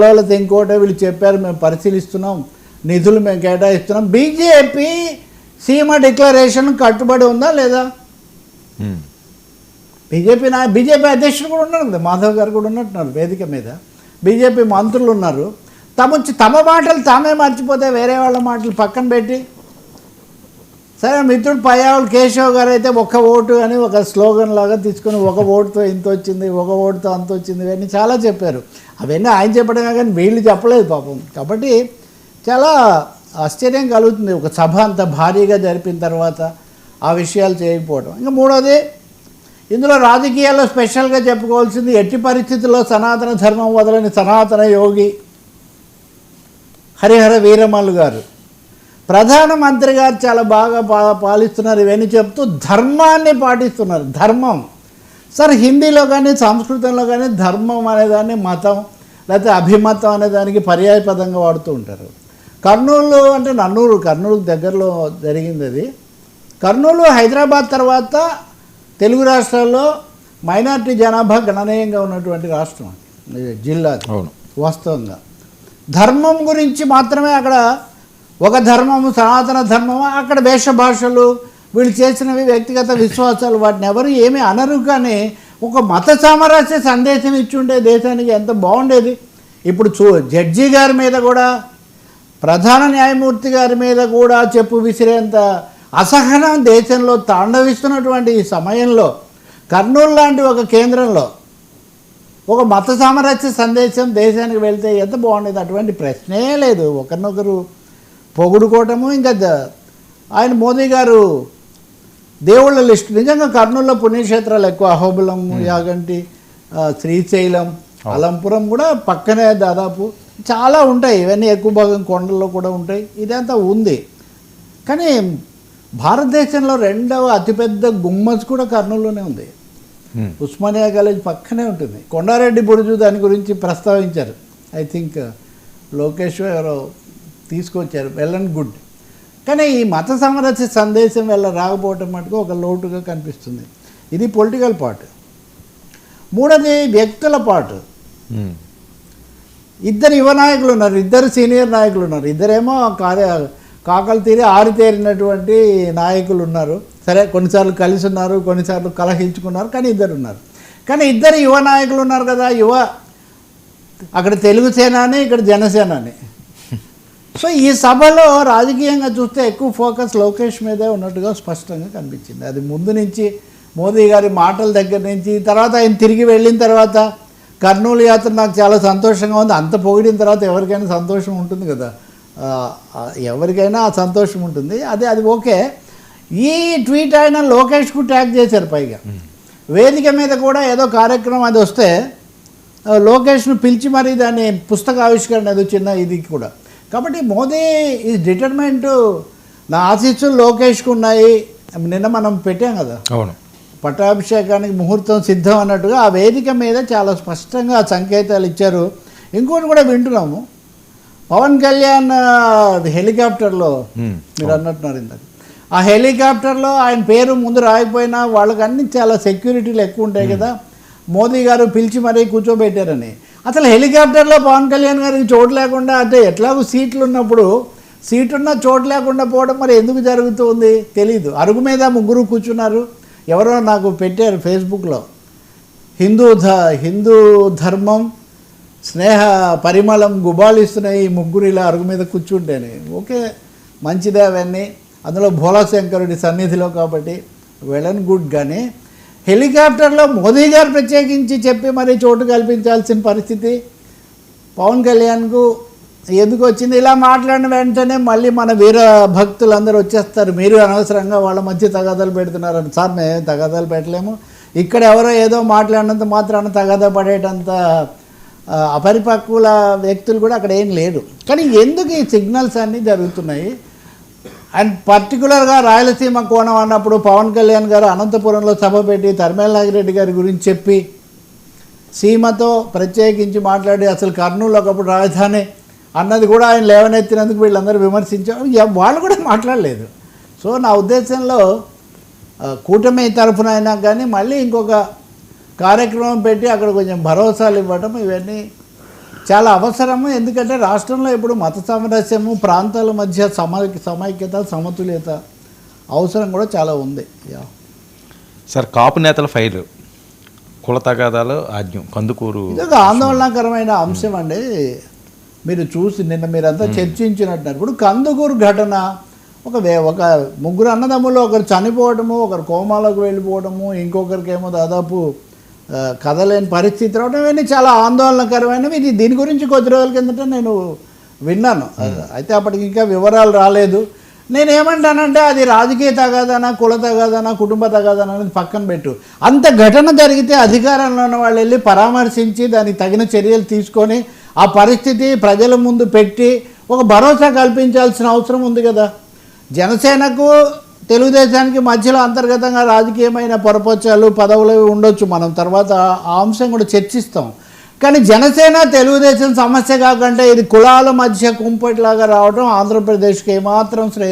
వాళ్ళతో ఇంకోటి వీళ్ళు చెప్పారు మేము పరిశీలిస్తున్నాం నిధులు మేము కేటాయిస్తున్నాం. బీజేపీ సీమ డిక్లరేషన్ కట్టుబడి ఉందా లేదా. బీజేపీ నా బీజేపీ అధ్యక్షుడు కూడా ఉన్నారు కదా మాధవ్ గారు కూడా ఉన్నట్టున్నారు వేదిక మీద. బీజేపీ మంత్రులు ఉన్నారు. తమ తమ మాటలు తామే మర్చిపోతే వేరే వాళ్ళ మాటలు పక్కన పెట్టి సరే మిత్రుడు పయ్యావులు కేశవ్ గారు అయితే ఒక ఓటు అని ఒక స్లోగన్ లాగా తీసుకొని ఒక ఓటుతో ఇంత వచ్చింది ఒక ఓటుతో అంత వచ్చింది ఇవన్నీ చాలా చెప్పారు. అవన్నీ ఆయన చెప్పడమే కానీ వీళ్ళు చెప్పలేదు పాపం. కాబట్టి చాలా ఆశ్చర్యం కలుగుతుంది. ఒక సభ అంత భారీగా జరిపిన తర్వాత ఆ విషయాలు చేయకపోవడం. ఇంకా మూడోది ఇందులో రాజకీయాల్లో స్పెషల్గా చెప్పుకోవాల్సింది ఎట్టి పరిస్థితుల్లో సనాతన ధర్మం వదలని సనాతన యోగి హరిహర వీరమల్లు గారు. ప్రధానమంత్రి గారు చాలా బాగా పా పాలిస్తున్నారు. ఇవన్నీ చెప్తూ ధర్మాన్ని పాటిస్తున్నారు. ధర్మం. సార్ హిందీలో కానీ సంస్కృతంలో కానీ ధర్మం అనేదాన్ని మతం లేకపోతే అభిమతం అనేదానికి పర్యాయపదంగా వాడుతూ ఉంటారు. కర్నూలు అంటే నన్నూరు కర్నూలు దగ్గరలో జరిగింది అది. కర్నూలు హైదరాబాద్ తర్వాత తెలుగు రాష్ట్రాల్లో మైనారిటీ జనాభా గణనీయంగా ఉన్నటువంటి రాష్ట్రం జిల్లా వాస్తవంగా. ధర్మం గురించి మాత్రమే అక్కడ ఒక ధర్మము సనాతన ధర్మము? అక్కడ వేష భాషలు వీళ్ళు చేసినవి వ్యక్తిగత విశ్వాసాలు వాటిని ఎవరు ఏమీ అనరు కానీ ఒక మత సామరస్య సందేశం ఇచ్చుండే దేశానికి ఎంత బాగుండేది. ఇప్పుడు చూ జడ్జి గారి మీద కూడా ప్రధాన న్యాయమూర్తి గారి మీద కూడా చెప్పు విసిరేంత అసహనం దేశంలో తాండవిస్తున్నటువంటి ఈ సమయంలో కర్నూలు లాంటి ఒక కేంద్రంలో ఒక మత సామరస్య సందేశం దేశానికి వెళ్తే ఎంత బాగుండేది? అటువంటి ప్రశ్నే లేదు. ఒకరినొకరు పొగుడుకోవటము ఇంకా ఆయన మోదీ గారు దేవుళ్ళ లిస్ట్. నిజంగా కర్నూలులో పుణ్యక్షేత్రాలు ఎక్కువ. అహోబిలం యాగంటి శ్రీశైలం అలంపురం కూడా పక్కనే దాదాపు. చాలా ఉంటాయి. ఇవన్నీ ఎక్కువ భాగం కొండల్లో కూడా ఉంటాయి. ఇదంతా ఉంది. కానీ భారతదేశంలో రెండవ అతిపెద్ద గుమ్మస్ కూడా కర్నూలులోనే ఉంది. ఉస్మానియా కాలేజ్ పక్కనే ఉంటుంది. కొండారెడ్డి బురుజు దాని గురించి ప్రస్తావించారు. ఐ థింక్ లోకేష్ ఎవరో తీసుకొచ్చారు. Well and good. కానీ ఈ మత సామరస్య సందేశం వెళ్ళ రాకపోవటం మటుకు ఒక లోటుగా కనిపిస్తుంది. ఇది పొలిటికల్ పార్ట్. మూడోది వ్యక్తుల పాటు. ఇద్దరు యువ నాయకులు ఉన్నారు ఇద్దరు సీనియర్ నాయకులు ఉన్నారు. ఇద్దరేమో కార్య కాకలు తీరి ఆరితేరినటువంటి నాయకులు ఉన్నారు. సరే కొన్నిసార్లు కలిసి ఉన్నారు కొన్నిసార్లు కలహించుకున్నారు కానీ ఇద్దరు ఉన్నారు. కానీ ఇద్దరు యువ నాయకులు ఉన్నారు కదా యువ అక్కడ తెలుగు సేనాని ఇక్కడ జనసేనాని. సో ఈ సభలో రాజకీయంగా చూస్తే ఎక్కువ ఫోకస్ లోకేష్ మీదే ఉన్నట్టుగా స్పష్టంగా కనిపించింది. అది ముందు నుంచి మోదీ గారి మాటల దగ్గర నుంచి తర్వాత ఆయన తిరిగి వెళ్ళిన తర్వాత కర్నూలు యాత్ర నాకు చాలా సంతోషంగా ఉంది. అంత పొగిడిన తర్వాత ఎవరికైనా సంతోషం ఉంటుంది కదా? ఎవరికైనా ఆ సంతోషం ఉంటుంది. అదే అది ఓకే. ఈ ట్వీట్ ఆయన లోకేష్కు ట్యాగ్ చేశారు పైగా. వేదిక మీద కూడా ఏదో కార్యక్రమం అది వస్తే లోకేష్ను పిలిచి మరి దాన్ని పుస్తక ఆవిష్కరణ ఏదో చిన్న ఇది కూడా. కాబట్టి మోదీ ఈ డిటర్మెంట్ నా ఆశీస్సులు లోకేష్కు ఉన్నాయి. నిన్న మనం పెట్టాం కదా. అవును. పట్టాభిషేకానికి ముహూర్తం సిద్ధం అన్నట్టుగా ఆ వేదిక మీద చాలా స్పష్టంగా ఆ సంకేతాలు ఇచ్చారు. ఇంకోటి కూడా వింటున్నాము. పవన్ కళ్యాణ్ హెలికాప్టర్లో. మీరు అన్నట్టున్నారు ఇందాక. ఆ హెలికాప్టర్లో ఆయన పేరు ముందు రాయకపోయినా వాళ్ళకి అన్ని చాలా సెక్యూరిటీలు ఎక్కువ ఉంటాయి కదా. మోదీ గారు పిలిచి మరీ కూర్చోబెట్టారని. అసలు హెలికాప్టర్లో పవన్ కళ్యాణ్ గారికి చోటు లేకుండా అంటే ఎట్లాగో సీట్లు ఉన్నప్పుడు సీట్ ఉన్న చోటు లేకుండా పోవడం మరి ఎందుకు జరుగుతుంది? తెలీదు. అరుగు మీద ముగ్గురు కూర్చున్నారు. ఎవరో నాకు పెట్టారు ఫేస్బుక్లో. హిందూ ధ హిందూ ధర్మం స్నేహ పరిమళం గుబాళిస్తున్నాయి ఈ ముగ్గురు ఇలా అరుగు మీద కూర్చుంటేనే. ఓకే మంచిదే అవన్నీ. అందులో భోలాశంకరుడి సన్నిధిలో కాబట్టి వెల్ అండ్ గుడ్ కానీ హెలికాప్టర్లో మోదీ గారు ప్రత్యేకించి చెప్పి మరీ చోటు కల్పించాల్సిన పరిస్థితి. పవన్ కళ్యాణ్కు ఎందుకు వచ్చింది? ఇలా మాట్లాడిన వెంటనే మళ్ళీ మన వీర భక్తులందరూ వచ్చేస్తారు. మీరు అనవసరంగా వాళ్ళ మధ్య తగాదాలు పెడుతున్నారని. సార్ మేము తగాదాలు పెట్టలేము. ఇక్కడ ఎవరో ఏదో మాట్లాడినంత మాత్రాన తగాదా పడేటంత అపరిపక్వుల వ్యక్తులు కూడా అక్కడ ఏం లేదు కానీ ఎందుకు ఈ సిగ్నల్స్ అన్నీ జరుగుతున్నాయి? అండ్ పర్టికులర్గా రాయలసీమ కోణం అన్నప్పుడు పవన్ కళ్యాణ్ గారు అనంతపురంలో సభ పెట్టి తరిమేల నాగిరెడ్డి గారి గురించి చెప్పి సీమతో ప్రత్యేకించి మాట్లాడి అసలు కర్నూలు ఒకప్పుడు రాజధాని అన్నది కూడా ఆయన లేవనెత్తినందుకు వీళ్ళందరూ విమర్శించారు వాళ్ళు కూడా మాట్లాడలేదు. సో నా ఉద్దేశంలో కూటమి తరఫున అయినా కానీ మళ్ళీ ఇంకొక కార్యక్రమం పెట్టి అక్కడ కొంచెం భరోసాలు ఇవ్వడం ఇవన్నీ చాలా అవసరము ఎందుకంటే రాష్ట్రంలో ఇప్పుడు మత సామరస్యము ప్రాంతాల మధ్య సమై సమైక్యత సమతుల్యత అవసరం కూడా చాలా ఉంది. యా. సార్ కాపు నేతల ఫైలు కుల తగాదాలు ఆజ్ఞం కందుకూరు ఇది ఒక ఆందోళనకరమైన అంశం అండి. మీరు చూసి నిన్న మీరంతా చర్చించినట్టు ఇప్పుడు కందుకూరు ఘటన ఒక వే ఒక ముగ్గురు అన్నదమ్ములు ఒకరు చనిపోవడము ఒకరు కోమాలకు వెళ్ళిపోవడము ఇంకొకరికేమో దాదాపు కదలేని పరిస్థితి రావడం ఇవన్నీ చాలా ఆందోళనకరమైనవి. ఇది దీని గురించి కొద్ది రోజుల కిందట నేను విన్నాను. అయితే అప్పటికి ఇంకా వివరాలు రాలేదు. నేను ఏమంటానంటే అది రాజకీయ తగాదనా కుల తగాదనా కుటుంబ తగాదనా అనేది పక్కన పెట్టు. అంత ఘటన జరిగితే అధికారంలో ఉన్న వాళ్ళు వెళ్ళి పరామర్శించి దానికి తగిన చర్యలు తీసుకొని ఆ పరిస్థితి ప్రజల ముందు పెట్టి ఒక భరోసా కల్పించాల్సిన అవసరం ఉంది కదా. జనసేనకు తెలుగుదేశానికి మధ్యలో అంతర్గతంగా రాజకీయమైన పొరపచ్చాలు పదవులు అవి ఉండొచ్చు మనం. తర్వాత ఆ అంశం కూడా చర్చిస్తాం. కానీ జనసేన తెలుగుదేశం సమస్య కాకుండా ఇది కులాల మధ్య కుంపటిలాగా రావడం ఆంధ్రప్రదేశ్కి ఏమాత్రం శ్రేయస్కరం